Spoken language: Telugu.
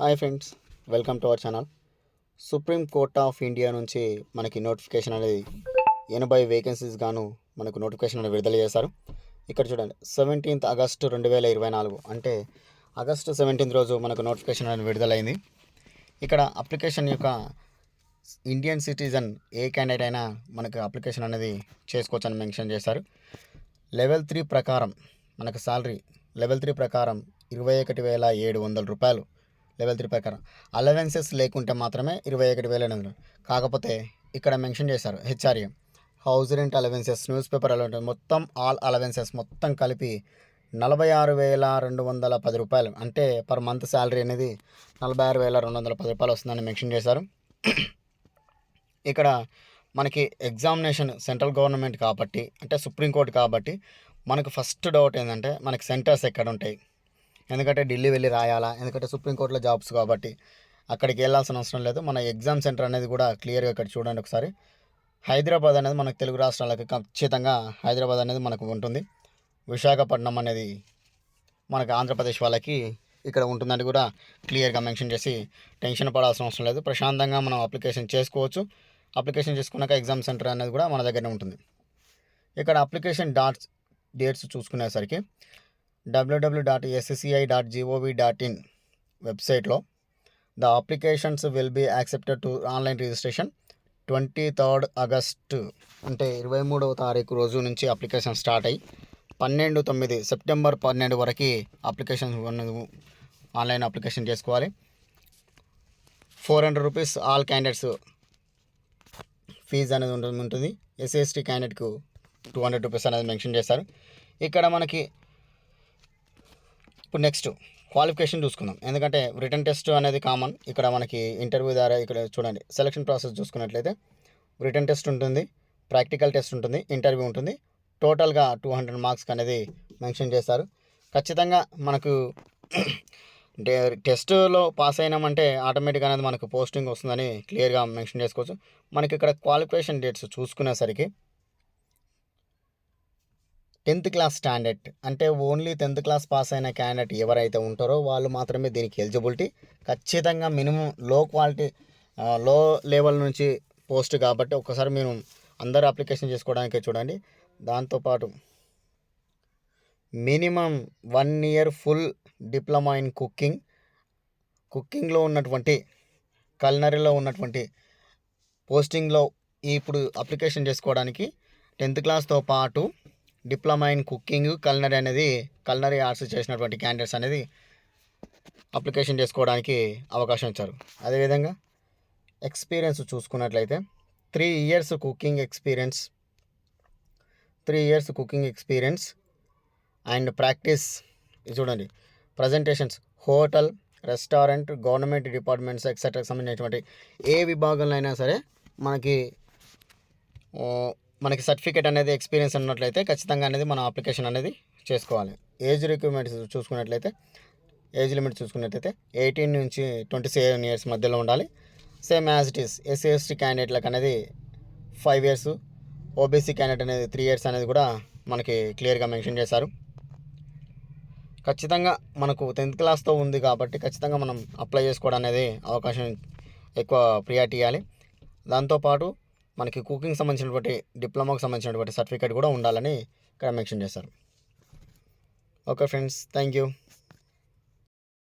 Hi friends welcome to our channel. Supreme Court of India నుంచి మనకి నోటిఫికేషన్ అనేది ఎనభై వేకెన్సీస్ గాను మనకు నోటిఫికేషన్ అనేది విడుదల చేశారు. ఇక్కడ చూడండి సెవెంటీన్త్ ఆగస్టు రెండు వేల ఇరవై నాలుగు అంటే ఆగస్టు సెవెంటీన్త్ రోజు మనకు నోటిఫికేషన్ అనేది విడుదలైంది. ఇక్కడ అప్లికేషన్ యొక్క ఇండియన్ సిటిజన్ ఏ క్యాండిడేట్ అయినా మనకు అప్లికేషన్ అనేది చేసుకోవచ్చని మెన్షన్ చేశారు. లెవెల్ త్రీ ప్రకారం మనకు సాలరీ లెవెల్ త్రీ ప్రకారం ఇరవై ఒకటి వేల ఏడు వందల రూపాయలు లెవెల్ త్రీ ప్రకారం. అలవెన్సెస్ లేకుంటే మాత్రమే ఇరవై ఒకటి వేల ఎనిమిది కాకపోతే ఇక్కడ మెన్షన్ చేశారు HRA. House rent allowances newspaper allowance మొత్తం ఆల్ అలవెన్సెస్ మొత్తం కలిపి నలభై ఆరు వేల రెండు వందల పది రూపాయలు. అంటే పర్ మంత్ శాలరీ అనేది నలభై ఆరు వేల రెండు వందల పది రూపాయలు వస్తుందని మెన్షన్ చేశారు. ఇక్కడ మనకి ఎగ్జామినేషన్ సెంట్రల్ గవర్నమెంట్ కాబట్టి అంటే సుప్రీంకోర్టు కాబట్టి మనకు ఫస్ట్ డౌట్ ఏంటంటే మనకి సెంటర్స్ ఎక్కడ ఉంటాయి? ఎందుకంటే ఢిల్లీ వెళ్ళి రాయాలా? ఎందుకంటే సుప్రీంకోర్టులో జాబ్స్ కాబట్టి అక్కడికి వెళ్ళాల్సిన అవసరం లేదు. మన ఎగ్జామ్ సెంటర్ అనేది కూడా క్లియర్గా ఇక్కడ చూడండి ఒకసారి. హైదరాబాద్ అనేది మనకు తెలుగు రాష్ట్రాలకు ఖచ్చితంగా హైదరాబాద్ అనేది మనకు ఉంటుంది. విశాఖపట్నం అనేది మనకు ఆంధ్రప్రదేశ్ వాళ్ళకి ఇక్కడ ఉంటుందని కూడా క్లియర్గా మెన్షన్ చేసి టెన్షన్ పడాల్సిన అవసరం లేదు. ప్రశాంతంగా మనం అప్లికేషన్ చేసుకోవచ్చు. అప్లికేషన్ చేసుకున్నాక ఎగ్జామ్ సెంటర్ అనేది కూడా మన దగ్గరనే ఉంటుంది. ఇక్కడ అప్లికేషన్ డాట్స్ డేట్స్ చూసుకునేసరికి W W dot SSCI dot GOV dot in వెబ్సైట్లో the applications will be accepted to online registration twenty third August అంటే ఇరవై మూడవ తారీఖు రోజు నుంచి అప్లికేషన్ స్టార్ట్ అయ్యి పన్నెండు తొమ్మిది సెప్టెంబర్ పన్నెండు వరకు అప్లికేషన్ ఆన్లైన్ అప్లికేషన్ చేసుకోవాలి. Four hundred rupees all candidates fee అనేది ఉంటుంది. ఉంటుంది ఎస్సీ ఎస్టీ క్యాండిడేట్కు టూ హండ్రెడ్ రూపీస్ అనేది మెన్షన్ చేస్తారు. ఇక్కడ మనకి ఇప్పుడు నెక్స్ట్ క్వాలిఫికేషన్ చూసుకుందాం. ఎందుకంటే రిటర్న్ టెస్ట్ అనేది కామన్ ఇక్కడ మనకి ఇంటర్వ్యూ ద్వారా ఇక్కడ చూడండి సెలక్షన్ ప్రాసెస్ చూసుకున్నట్లయితే రిటర్న్ టెస్ట్ ఉంటుంది ప్రాక్టికల్ టెస్ట్ ఉంటుంది ఇంటర్వ్యూ ఉంటుంది. టోటల్గా టూ హండ్రెడ్ మార్క్స్కి అనేది మెన్షన్ చేస్తారు. ఖచ్చితంగా మనకు టెస్ట్లో పాస్ అయినామంటే ఆటోమేటిక్గా అనేది మనకు పోస్టింగ్ వస్తుందని క్లియర్గా మెన్షన్ చేసుకోవచ్చు. మనకి ఇక్కడ క్వాలిఫికేషన్ డేట్స్ చూసుకునేసరికి టెన్త్ క్లాస్ స్టాండర్డ్. అంటే ఓన్లీ టెన్త్ క్లాస్ పాస్ అయిన క్యాండిడేట్ ఎవరైతే ఉంటారో వాళ్ళు మాత్రమే దీనికి ఎలిజిబిలిటీ. ఖచ్చితంగా మినిమం లో క్వాలిటీ లో లెవెల్ నుంచి పోస్ట్ కాబట్టి ఒకసారి మీరు అందరు అప్లికేషన్ చేసుకోవడానికి చూడండి. దాంతోపాటు minimum one year full diploma in cooking. కుకింగ్లో ఉన్నటువంటి కల్నరీలో ఉన్నటువంటి పోస్టింగ్లో ఇప్పుడు అప్లికేషన్ చేసుకోవడానికి టెన్త్ క్లాస్తో పాటు డిప్లొమా ఇన్ కుకింగ్ కల్నరీ అనేది కల్నరీ ఆర్ట్స్ చేసినటువంటి క్యాండిడేట్స్ అనేది అప్లికేషన్ చేసుకోవడానికి అవకాశం ఇచ్చారు. అదేవిధంగా ఎక్స్పీరియన్స్ చూసుకున్నట్లయితే three years cooking experience three years cooking experience and practice చూడండి presentations hotel restaurant government departments ఎక్సెట్రాకి సంబంధించినటువంటి ఏ విభాగంలో అయినా సరే మనకి మనకి సర్టిఫికేట్ అనేది ఎక్స్పీరియన్స్ ఉన్నట్లయితే ఖచ్చితంగా అనేది మనం అప్లికేషన్ అనేది చేసుకోవాలి. ఏజ్ రిక్వైర్మెంట్స్ చూసుకున్నట్లయితే ఏజ్ లిమిట్ చూసుకున్నట్లయితే ఎయిటీన్ నుంచి ట్వంటీ సెవెన్ ఇయర్స్ మధ్యలో ఉండాలి. Same as it is SC ST క్యాండిడేట్లకు అనేది ఫైవ్ ఇయర్స్ ఓబీసీ క్యాండిడేట్ అనేది త్రీ ఇయర్స్ అనేది కూడా మనకి క్లియర్గా మెన్షన్ చేశారు. ఖచ్చితంగా మనకు టెన్త్ క్లాస్తో ఉంది కాబట్టి ఖచ్చితంగా మనం అప్లై చేసుకోవడం అనేది అవకాశం ఎక్కువ ప్రియారిటీ ఇవ్వాలి. దాంతోపాటు మనకి కుకింగ్ సంబంధించినటువంటి డిప్లొమాకి సంబంధించినటువంటి సర్టిఫికేట్ కూడా ఉండాలని ఇక్కడ మెన్షన్ చేశారు. Okay friends thank you.